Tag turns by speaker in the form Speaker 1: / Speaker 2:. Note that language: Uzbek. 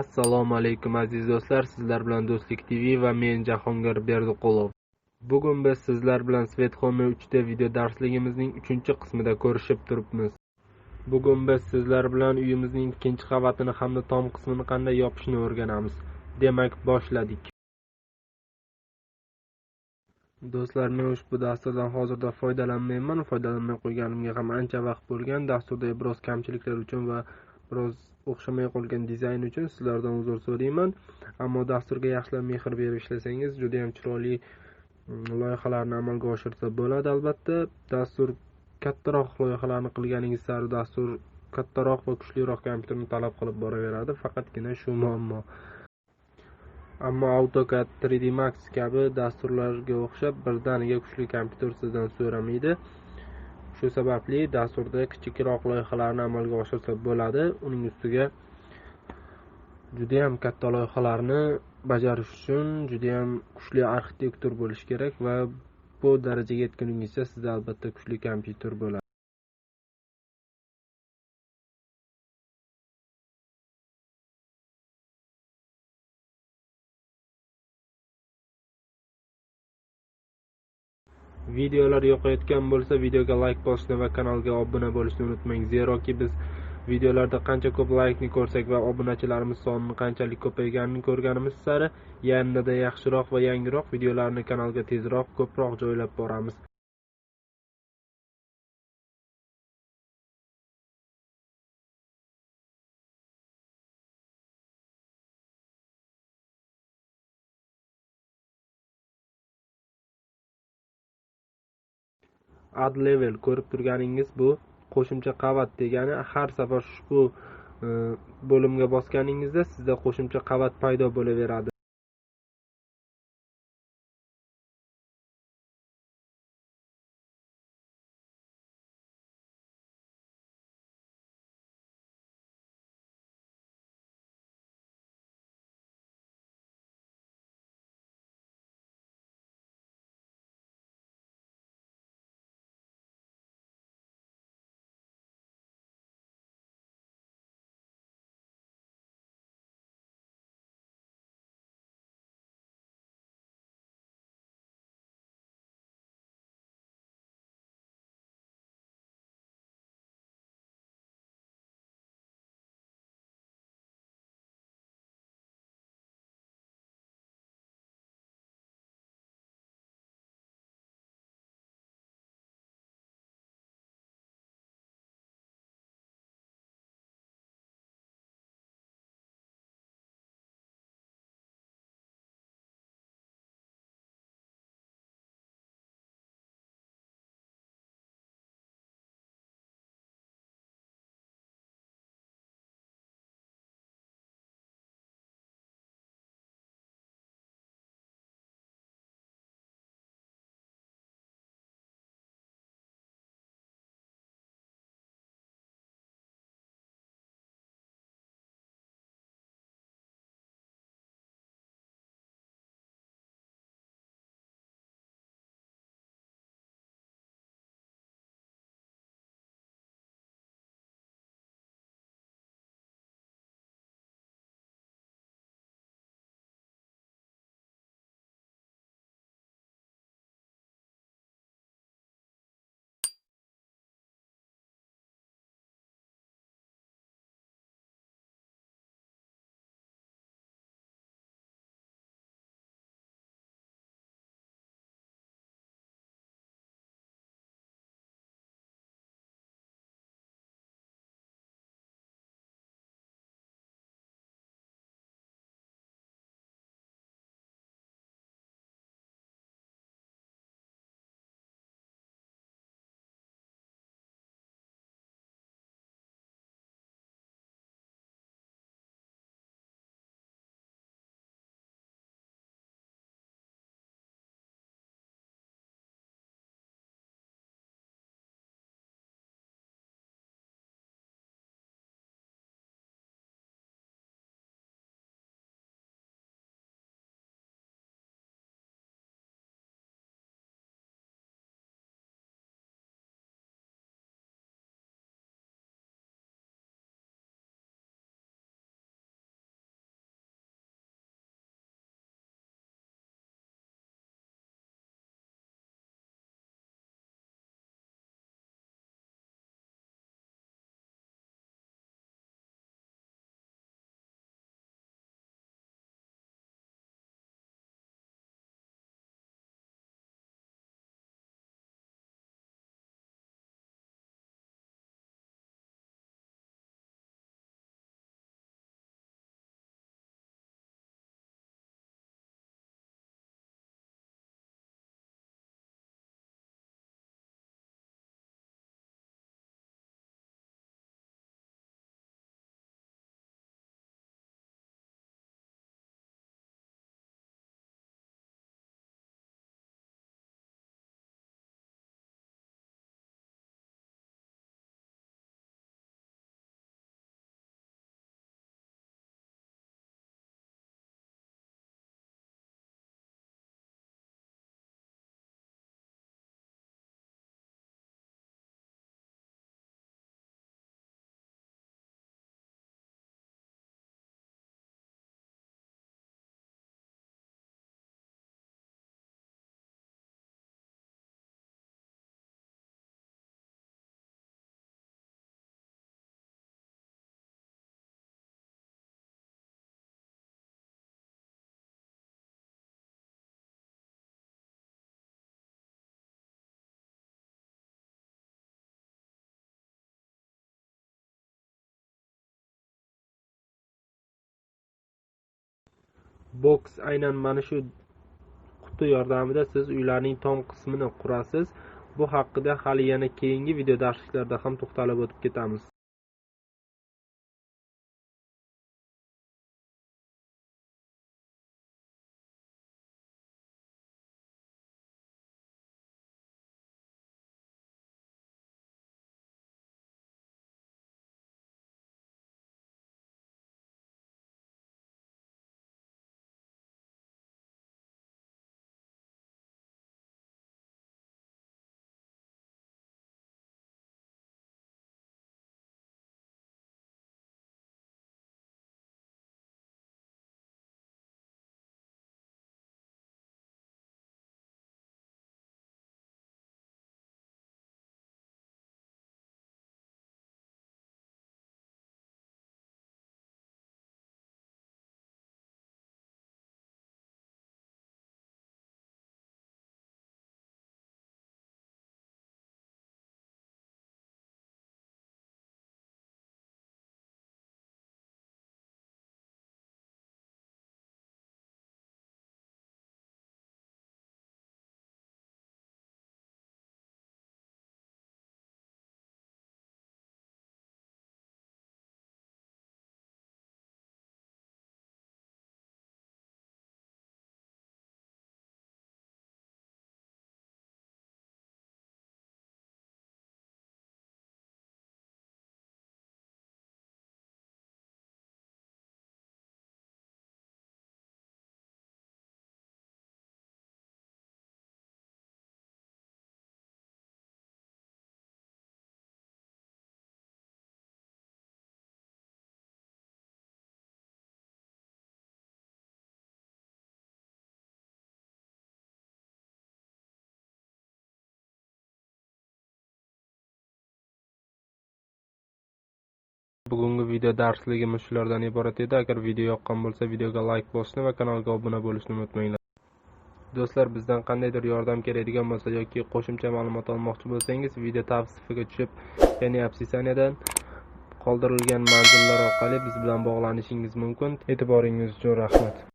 Speaker 1: assalomu alaykum aziz do'stlar. Sizlar bilan do'stlik tv va men jahongir berdiqulov. Bugun biz sizlar bilan svethome 3d video darsligimizning uchinchi qismida ko'rishib turibmiz. Bugun biz sizlar bilan uyimizning ikkinchi qavatini hamda tom qismini qanday yopishni o'rganamiz. Demak boshladik. Do'stlar men ushbu dasturdan hozirda foydalanmayman. Foydalanmay qo'yganimga ham ancha vaqt bo'lgan. Dasturda biroz kamchiliklar uchun va biroz o'xshamay qolgan dizayn uchun sizlardan uzr so'rayman. Ammo dasturga yaxshilab mehr berib ishlasangiz juda yam chiroyli mm, loyihalarni amalga oshirsa bo'ladi albatta. Dastur kattaroq loyihalarni qilganingiz sari dastur kattaroq va kuchliroq kompyuterni talab qilib boraveradi faqatgina shu muammo. Ammo autocad 3d max kabi dasturlarga o'xshab birdaniga kuchli kompyuter sizdan so'ramaydi. Shu sababli dasturda kichikroq loyihalarni amalga oshirsa bo'ladi. Uning ustiga judayam katta loyihalarni bajarish uchun judayam kuchli arxitektor bo'lish kerak va bu darajaga yetguningizcha sizda albatta kuchli kompyuter bo'ladi. Videolar yoqayotgan bo'lsa videoga layk bosishni va kanalga obuna bo'lishni unutmang. Zeroki biz videolarda qancha ko'p laykni ko'rsak va obunachilarimiz sonini qanchalik ko'payganini ko'rganimiz sari yanada yaxshiroq va yangiroq videolarni kanalga tezroq ko'proq joylab boramiz. Add level ko'rib turganingiz bu qo'shimcha qavat degani har safar ushbu e, bo'limga bosganingizda sizda qo'shimcha qavat paydo bo'laveradi. Boks aynan mana shu quti yordamida siz uylarning tom qismini qurasiz. Bu haqida hali yana keyingi video darsliklarda ham to'xtalib o'tib ketamiz. Bugungi video darsligimiz shulardan iborat edi. Agar video yoqqan bo'lsa videoga like bosishni va kanalga obuna bo'lishni unutmanglar. Do'stlar bizdan qandaydir yordam keladigan bo'lsa yoki qo'shimcha ma'lumot olmoqchi bo'lsangiz video tavsifiga tushib ya'ni opsisaniyadan qoldirilgan manzillar orqali biz bilan bog'lanishingiz mumkin. E'tiboringiz uchun rahmat.